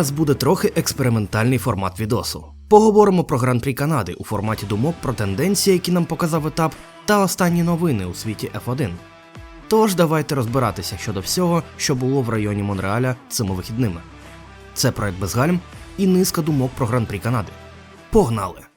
зараз буде трохи експериментальний формат відосу. Поговоримо про Гран-прі Канади у форматі думок про тенденції, які нам показав етап, та останні новини у світі F1. Тож давайте розбиратися щодо всього, що було в районі Монреаля цими вихідними. Це проект Безгальм і низка думок про Гран-прі Канади. Погнали!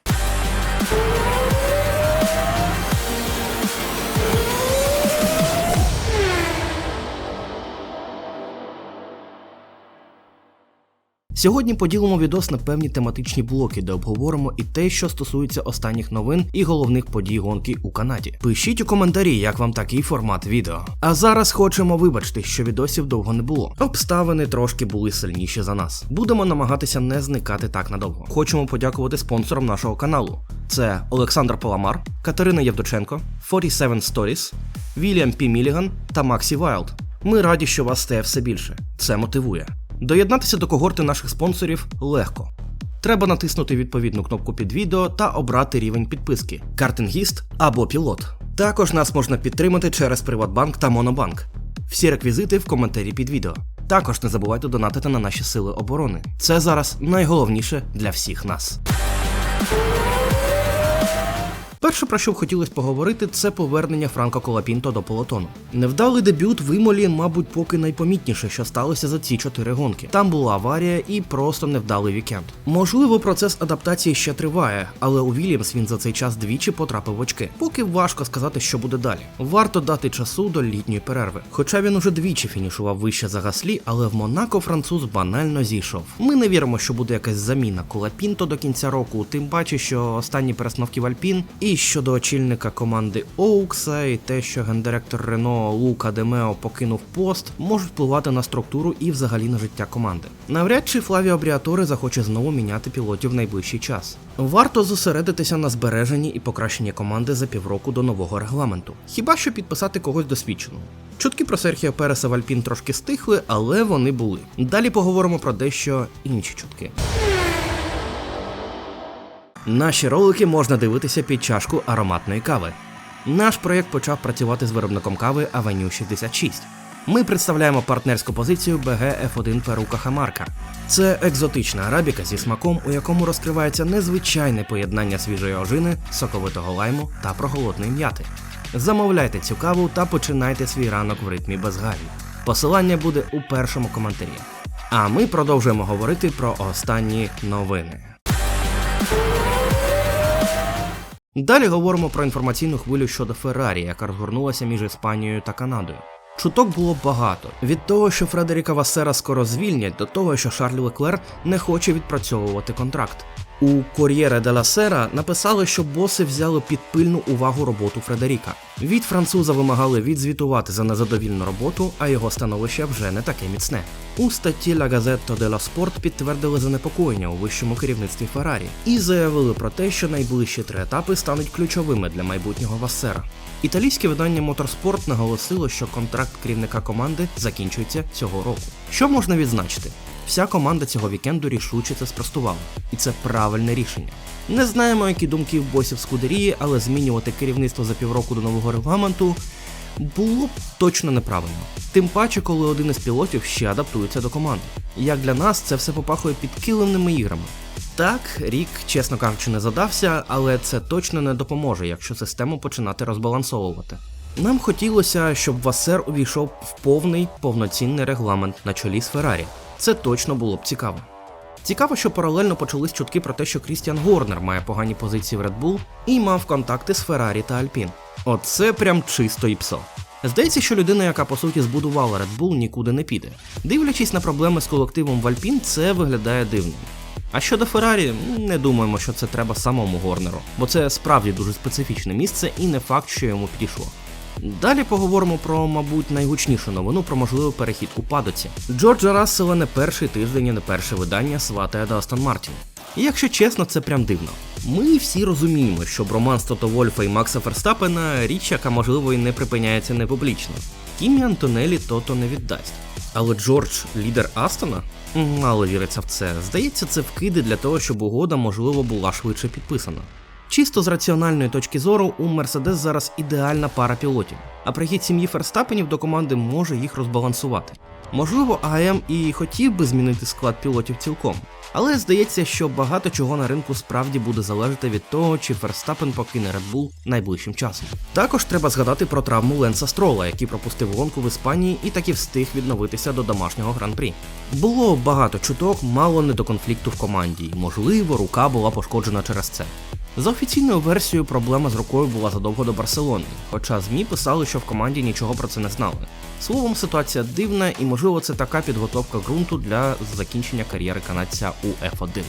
Сьогодні поділимо відос на певні тематичні блоки, де обговоримо і те, що стосується останніх новин і головних подій гонки у Канаді. Пишіть у коментарі, як вам такий формат відео. А зараз хочемо вибачити, що відосів довго не було. Обставини трошки були сильніші за нас. Будемо намагатися не зникати так надовго. Хочемо подякувати спонсорам нашого каналу. Це Олександр Паламар, Катерина Євдоченко, 47 Stories, Вільям Пі Міліган та Максі Вайлд. Ми раді, що вас стає все більше. Це мотивує. Доєднатися до когорти наших спонсорів легко. Треба натиснути відповідну кнопку під відео та обрати рівень підписки картингіст або пілот. Також нас можна підтримати через Приватбанк та Монобанк. Всі реквізити в коментарі під відео. Також не забувайте донатити на наші сили оборони. Це зараз найголовніше для всіх нас. Перше, про що б хотілося поговорити, це повернення Франко Колапінто до полотону. Невдалий дебют в Імолі, мабуть, поки найпомітніше, що сталося за ці чотири гонки. Там була аварія і просто невдалий вікенд. Можливо, процес адаптації ще триває, але у Вільямс він за цей час двічі потрапив в очки. Поки важко сказати, що буде далі. Варто дати часу до літньої перерви. Хоча він уже двічі фінішував вище за гаслі, але в Монако француз банально зійшов. Ми не віримо, що буде якась заміна Колапінто до кінця року, тим паче, що останні перестановки в Альпін і щодо очільника команди Оукса, і те, що гендиректор Рено Лука Демео покинув пост, можуть впливати на структуру і взагалі на життя команди. Навряд чи Флавіо Бріаторе захоче знову міняти пілотів в найближчий час. Варто зосередитися на збереженні і покращенні команди за півроку до нового регламенту. Хіба що підписати когось досвідченого. Чутки про Серхіо Переса в Альпін трошки стихли, але вони були. Далі поговоримо про дещо інші чутки. Наші ролики можна дивитися під чашку ароматної кави. Наш проєкт почав працювати з виробником кави Avenue 66. Ми представляємо партнерську позицію BG F1 Перука Хамарка. Це екзотична арабіка зі смаком, у якому розкривається незвичайне поєднання свіжої ожини, соковитого лайму та проголодної м'яти. Замовляйте цю каву та починайте свій ранок в ритмі безгаві. Посилання буде у першому коментарі. А ми продовжуємо говорити про останні новини. Далі говоримо про інформаційну хвилю щодо Феррарі, яка розгорнулася між Іспанією та Канадою. Чуток було багато від того, що Фредеріка Васера скоро звільнять, до того, що Шарль Леклер не хоче відпрацьовувати контракт. У Corriere della Sera написали, що боси взяли під пильну увагу роботу Фредеріка. Від француза вимагали відзвітувати за незадовільну роботу, а його становище вже не таке міцне. У статті La Gazzetta dello Sport підтвердили занепокоєння у вищому керівництві Феррарі і заявили про те, що найближчі три етапи стануть ключовими для майбутнього Вассера. Італійське видання Моторспорт наголосило, що контракт керівника команди закінчується цього року. Що можна відзначити? Вся команда цього вікенду рішуче це спростувала, і це правильне рішення. Не знаємо, які думки в босів Скудерії, але змінювати керівництво за півроку до нового регламенту було б точно неправильно. Тим паче, коли один із пілотів ще адаптується до команди. Як для нас, це все попахує підкиленими іграми. Так, рік, чесно кажучи, не задався, але це точно не допоможе, якщо систему починати розбалансовувати. Нам хотілося, щоб Васер увійшов в повний повноцінний регламент на чолі з Феррарі. Це точно було б цікаво. Цікаво, що паралельно почались чутки про те, що Крістіан Горнер має погані позиції в Red Bull і мав контакти з Феррарі та Альпін. Оце прям чисто і псо. Здається, що людина, яка по суті збудувала Red Bull, нікуди не піде. Дивлячись на проблеми з колективом в Альпін, це виглядає дивним. А щодо Феррарі, не думаємо, що це треба самому Горнеру, бо це справді дуже специфічне місце і не факт, що йому підійшло. Далі поговоримо про, мабуть, найгучнішу новину про можливий перехід у падоці. Джорджа Рассела не перший тиждень і не перше видання сватає до Астон Мартін. І якщо чесно, це прям дивно. Ми всі розуміємо, що броманс Тото Вольфа і Макса Ферстапена річ, яка можливо і не припиняється не публічно. Кімі Антонелі Тото не віддасть. Але Джордж лідер Астона? Мало віриться в це. Здається, це вкиди для того, щоб угода, можливо, була швидше підписана. Чисто з раціональної точки зору, у Мерседес зараз ідеальна пара пілотів, а прихід сім'ї Ферстапенів до команди може їх розбалансувати. Можливо, АМ і хотів би змінити склад пілотів цілком, але здається, що багато чого на ринку справді буде залежати від того, чи Ферстапен покине Red Bull найближчим часом. Також треба згадати про травму Ленса Строла, який пропустив гонку в Іспанії і таки встиг відновитися до домашнього гран-прі. Було багато чуток, мало не до конфлікту в команді, і, можливо, рука була пошкоджена через це. За офіційною версією, проблема з рукою була задовго до Барселони, хоча ЗМІ писали, що в команді нічого про це не знали. Словом, ситуація дивна, і можливо це така підготовка ґрунту для закінчення кар'єри канадця у F1.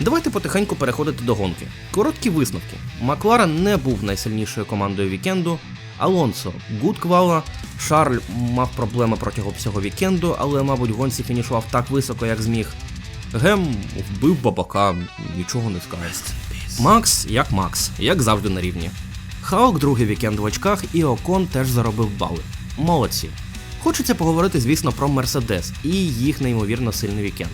Давайте потихеньку переходити до гонки. Короткі висновки. Макларен не був найсильнішою командою вікенду. Алонсо гуд квала. Шарль мав проблеми протягом всього вікенду, але, мабуть, гонці фінішував так високо, як зміг. Гем вбив бабака, нічого не скажеш. Макс як Макс, як завжди на рівні. Хаук другий вікенд в очках і Окон теж заробив бали. Молодці. Хочеться поговорити, звісно, про Мерседес і їх неймовірно сильний вікенд.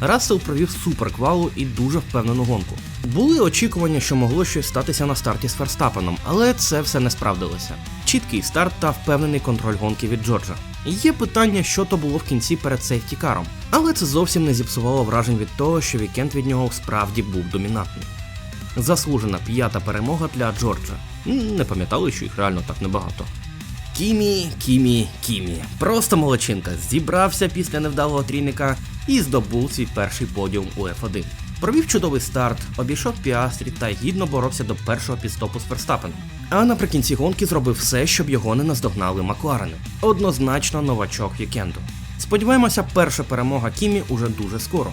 Рассел провів суперквалу і дуже впевнену гонку. Були очікування, що могло щось статися на старті з Ферстапеном, але це все не справдилося. Чіткий старт та впевнений контроль гонки від Джорджа. Є питання, що то було в кінці перед сейфтікаром, але це зовсім не зіпсувало вражень від того, що вікенд від нього справді був домінантний. Заслужена п'ята перемога для Джорджа. Не пам'ятали, що їх реально так небагато. Кімі, Кімі, Кімі. Просто молодчинка. Зібрався після невдалого трійника і здобув свій перший подіум у F1. Провів чудовий старт, обійшов Піастрі та гідно боровся до першого підстопу з Ферстапеном. А наприкінці гонки зробив все, щоб його не наздогнали Макларени. Однозначно новачок вікенду. Сподіваємося, перша перемога Кімі уже дуже скоро.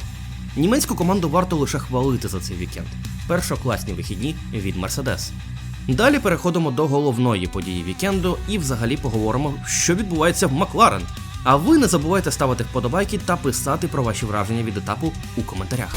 Німецьку команду варто лише хвалити за цей вікенд. Першокласні вихідні від Мерседес. Далі переходимо до головної події вікенду і взагалі поговоримо, що відбувається в Макларен. А ви не забувайте ставити вподобайки та писати про ваші враження від етапу у коментарях.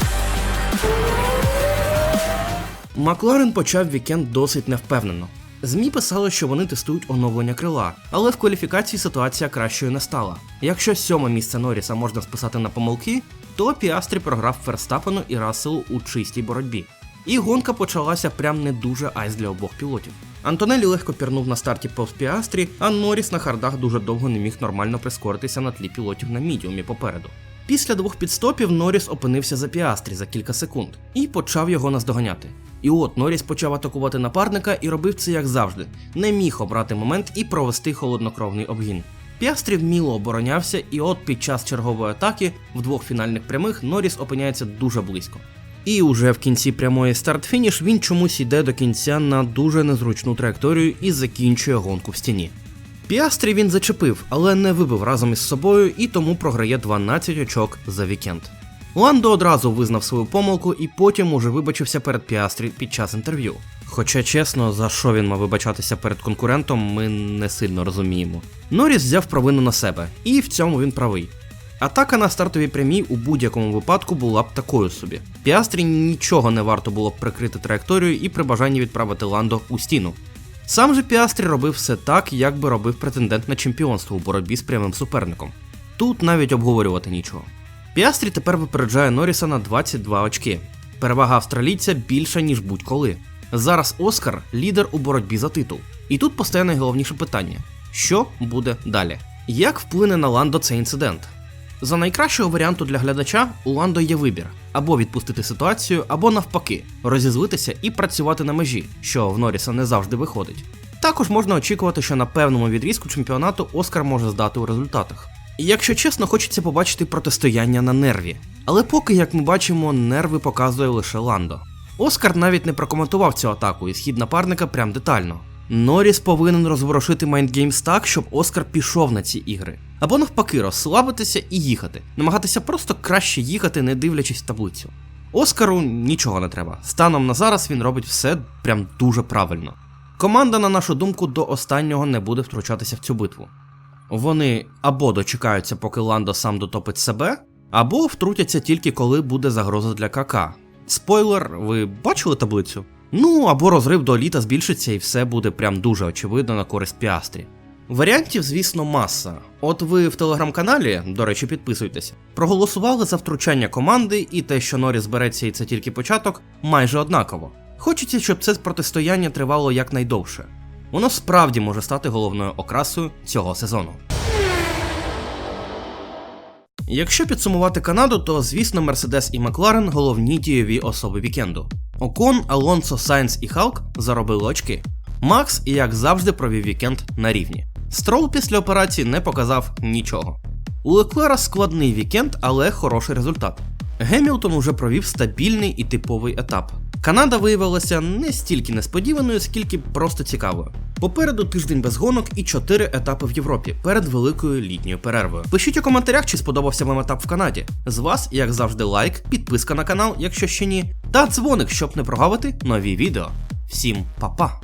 Макларен почав вікенд досить невпевнено. ЗМІ писали, що вони тестують оновлення крила, але в кваліфікації ситуація кращою не стала. Якщо сьоме місце Норріса можна списати на помилки, то Піастрі програв Ферстапену і Расселу у чистій боротьбі. І гонка почалася прям не дуже айс для обох пілотів. Антонелі легко пірнув на старті повз Піастрі, а Норріс на хардах дуже довго не міг нормально прискоритися на тлі пілотів на мідіумі попереду. Після двох підстопів Норріс опинився за Піастрі за кілька секунд і почав його наздоганяти. І от Норріс почав атакувати напарника і робив це як завжди, не міг обрати момент і провести холоднокровний обгін. Піастрі вміло оборонявся, і от під час чергової атаки в двох фінальних прямих Норріс опиняється дуже близько. І уже в кінці прямої старт-фініш він чомусь йде до кінця на дуже незручну траєкторію і закінчує гонку в стіні. Піастрі він зачепив, але не вибив разом із собою і тому програє 12 очок за вікенд. Ландо одразу визнав свою помилку і потім уже вибачився перед Піастрі під час інтерв'ю. Хоча чесно, за що він мав вибачатися перед конкурентом, ми не сильно розуміємо. Норріс взяв провину на себе, і в цьому він правий. Атака на стартовій прямій у будь-якому випадку була б такою собі. Піастрі нічого не варто було б прикрити траєкторію і при бажанні відправити Ландо у стіну. Сам же Піастрі робив все так, як би робив претендент на чемпіонство у боротьбі з прямим суперником. Тут навіть обговорювати нічого. Піастрі тепер випереджає Норріса на 22 очки. Перевага австралійця більша, ніж будь-коли. Зараз Оскар лідер у боротьбі за титул. І тут постає найголовніше питання: що буде далі? Як вплине на Ландо цей інцидент? За найкращого варіанту для глядача у Ландо є вибір або відпустити ситуацію, або навпаки, розізлитися і працювати на межі, що в Норріса не завжди виходить. Також можна очікувати, що на певному відрізку чемпіонату Оскар може здати у результатах. Якщо чесно, хочеться побачити протистояння на нерві. Але поки, як ми бачимо, нерви показує лише Ландо. Оскар навіть не прокоментував цю атаку і схід напарника прям детально. Норріс повинен розворушити Майндгеймс так, щоб Оскар пішов на ці ігри. Або навпаки, розслабитися і їхати, намагатися просто краще їхати, не дивлячись таблицю. Оскару нічого не треба. Станом на зараз він робить все прям дуже правильно. Команда, на нашу думку, до останнього не буде втручатися в цю битву. Вони або дочекаються, поки Ландо сам дотопить себе, або втрутяться тільки коли буде загроза для КК. Спойлер, ви бачили таблицю? Ну або розрив до літа збільшиться і все буде прям дуже очевидно на користь Піастрі. Варіантів, звісно, маса. От ви в телеграм-каналі, до речі, підписуйтесь, проголосували за втручання команди, і те, що Норріс збереться і це тільки початок, майже однаково. Хочеться, щоб це протистояння тривало якнайдовше. Воно справді може стати головною окрасою цього сезону. Якщо підсумувати Канаду, то звісно Мерседес і Макларен головні дієві особи вікенду. Окон, Алонсо, Сайнс і Халк заробили очки. Макс, як завжди, провів вікенд на рівні. Строл після операції не показав нічого. У Леклера складний вікенд, але хороший результат. Гемілтон уже провів стабільний і типовий етап. Канада виявилася не стільки несподіваною, скільки просто цікавою. Попереду тиждень без гонок і чотири етапи в Європі перед великою літньою перервою. Пишіть у коментарях, чи сподобався вам етап в Канаді. З вас, як завжди, лайк, підписка на канал, якщо ще ні, та дзвоник, щоб не прогавити нові відео. Всім па-па!